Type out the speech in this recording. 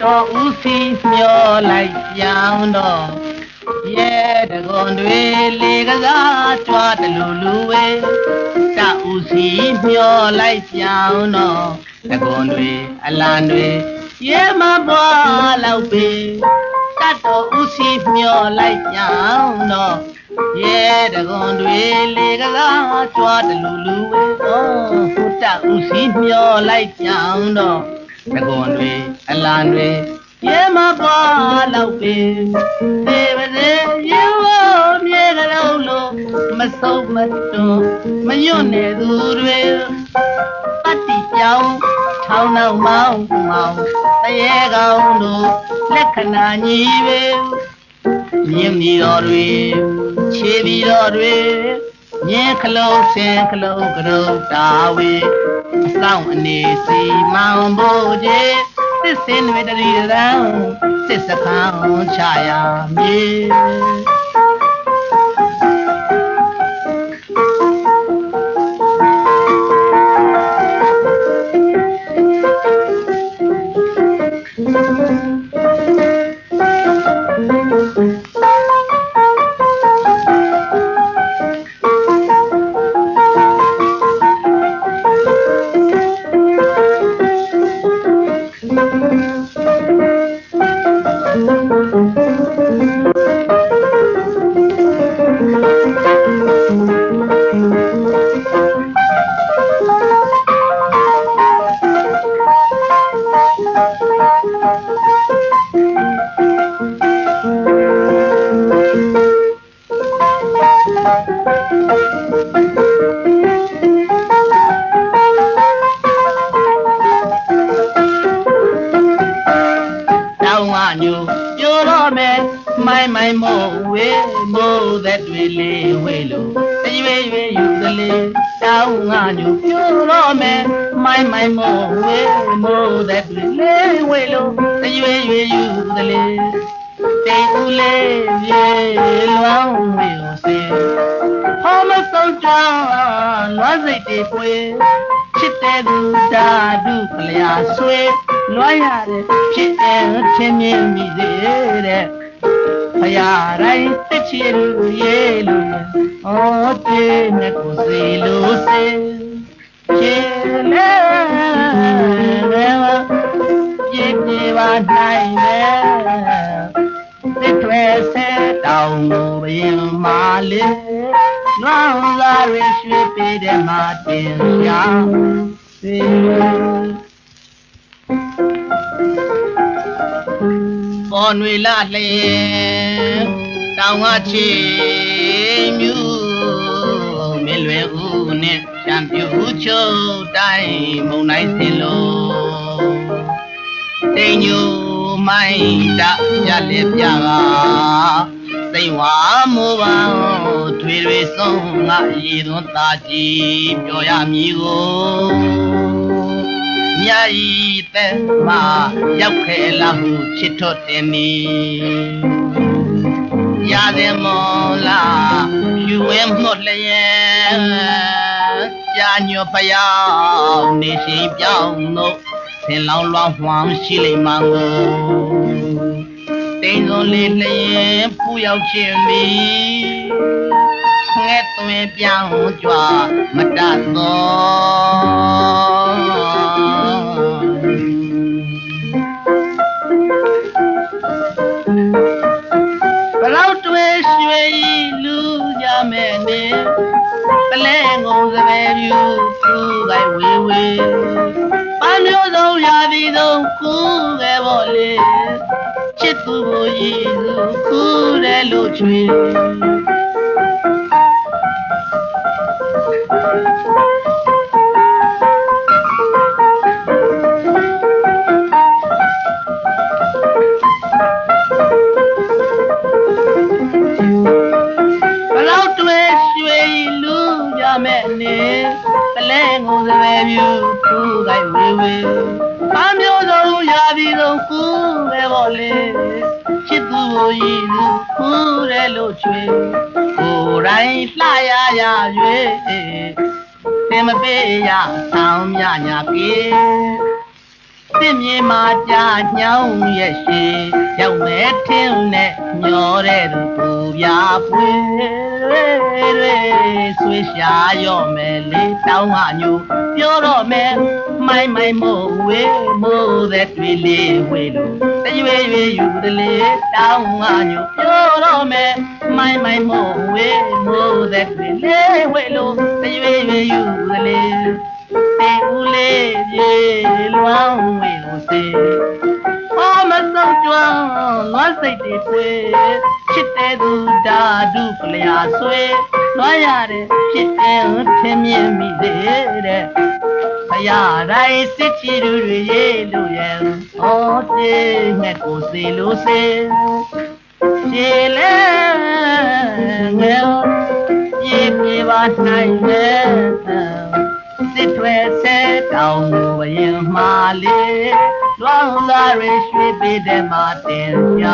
တော်ဦးစီမျောလိုက်ပြောင်းတော့ရဲတကွန်တွေလေကစားကြွားတလူလူဝဲတဦးစီမျောလိုက်ပြောင်းတော့တကွန်တွေအလံတွေရဲမပွားလောက်ပေတတ်တော်ဦးစီမျောလိုက်ပြောင်းတော့ရဲတကွန်တွေလေကစားကြွားတလူလူဝဲတော့ဟိုတဦးစီမျောလိုက်ပြောင်းတော့ တကွန်တွေအလံတွေရဲမပွားလောက်ပင်သေပါစေရေဝမြေကလေးလို့မဆုံးမတွန်းမညွတ်နေသူတွေတတ်တီပြောင်းထောင်းနောက်မောင်းမောင်းတရေကောင်းတို့လက္ခဏာညီပဲမြင်းမီတော်တွေခြေပြီးတော်တွေ မြင်းခလုံးဆင်းခလုံးကရုတာဝေအဆောင်အနေစီမောင်ဖို့ကြီးစစ်စင်တွေတရီရန်စစ်စခန်းချရာမြေ ညူပြိုတော့မယ်မိုင်းမိုင်းမို့ဝေးမို့သက်တွေလေးဝေးလို့တရွေရွေယူကလေးတောင်းဝညူပြိုတော့မယ်မိုင်းမိုင်းမို့ဝေးမို့သက်တွေလေးဝေးလို့တရွေရွေယူကလေးတိတ်ဦးလေးပြေလွမ်းဝေကိုစေဟောမဆုံးကြောင်းလွမ်းစိတ်တွေပွေ ချစ်တဲ့သူဓာတုကလျာဆွေလွမ်းရတယ်ဖြစ်တယ်ထင်မြင်မိစေတဲ့ဖရာတိုင်းတစ်ချီလူရေးလို့ဩတေနဲ့ကိုစီလို့စေချေလေရေဝပြေပြေပါနိုင်တယ်တစ်ထွဲဆဲတောင်းကိုဘရင်မာလေး လွမ်းလာရရွှေပေးတဲ့မှာတင်ရှာစေပေါ်နွေလာလျင်တောင်ငါချီမြူမင်းလွယ်ဦးနဲ့ချံပြူချုပ်တိုင်းမုံနိုင်စင်လုံးတိမ်ညူမိုင်းတရလက်ပြက စိတ်ဝါမောပါထွေတွေဆုံးငါရည်သွန်းသာကြည်ပြောရမည်ကိုမြာဤတဲ့မှာရောက်ခဲ့လာဟုချစ်ထွတ်တယ်နီရတဲ့မောလာယူဝဲမှုတ်လျက်ကြာညောဖယောင်းနေရှိပြောင်းတို့ဆင်လောင်းလွှမ်းဝမ်းရှိလိမ့်မှကို တိမ်စုံလေးလျက်ပူရောက်ခြင်းမီငဲ့သွင်းပြောင်းကြွားမတတ်သော စုံရာသီဆုံးကူခဲ့ပေါ်လေချစ်သူကိုရည်သူကူတယ်လို့ချွေဘလောက်တွေ့ရွှေလူကြမဲ့နေပလဲငုံစပဲပြူကူကိုင်ဝေဝေ ပန်းမျိုးစုံရာသီဆုံးကူပဲပေါ်လေချစ်သူကိုရည်သူကူတယ်လို့ချွေကိုယ်တိုင်လှရရ၍သင်မပေးရဆောင်မြညာပြေစစ်မြေမှာကြာညောင်းရဲ့ရှိရောက်မဲ့ထင်းနဲ့မျောတဲ့သူပူပြပွေတွေဆွေရှာရော့မယ်လေးတောင်းဟာညူပြောတော့မယ် မိုင်းမိုင်းမို့ဝေးမို့တဲ့တွေလေးဝေးလို့တရွေရွေယူတလေတောင်းဟာညူပြောတော့မယ်မိုင်းမိုင်းမို့ဝေးမို့တဲ့တွေလေးဝေးလို့တရွေရွေယူတလေတေဦးလေးပြေလွမ်းဝေးလို့စေဟောမဆုံးကြွမ်းလွမ်းစိတ်တွေဖွေချစ်တဲ့သူဓာတုကလျာဆွေလွမ်းရတဲ့ဖြစ်တဲ့ထင်မြင်မိသေးတဲ့ဘု ရားတိုင်းစစ်ချီသူတွေရေးလို့ရဲ့ဟောတဲ့ငှက်ကိုစေလို့စေရှေလဲငယ်ပြေပြေပါနိုင်ရဲ့စစ်ထွဲဆဲတောင်းဝရင်မာလေးလွမ်းလာရရွှေပေးတဲ့မှာတင်ပြ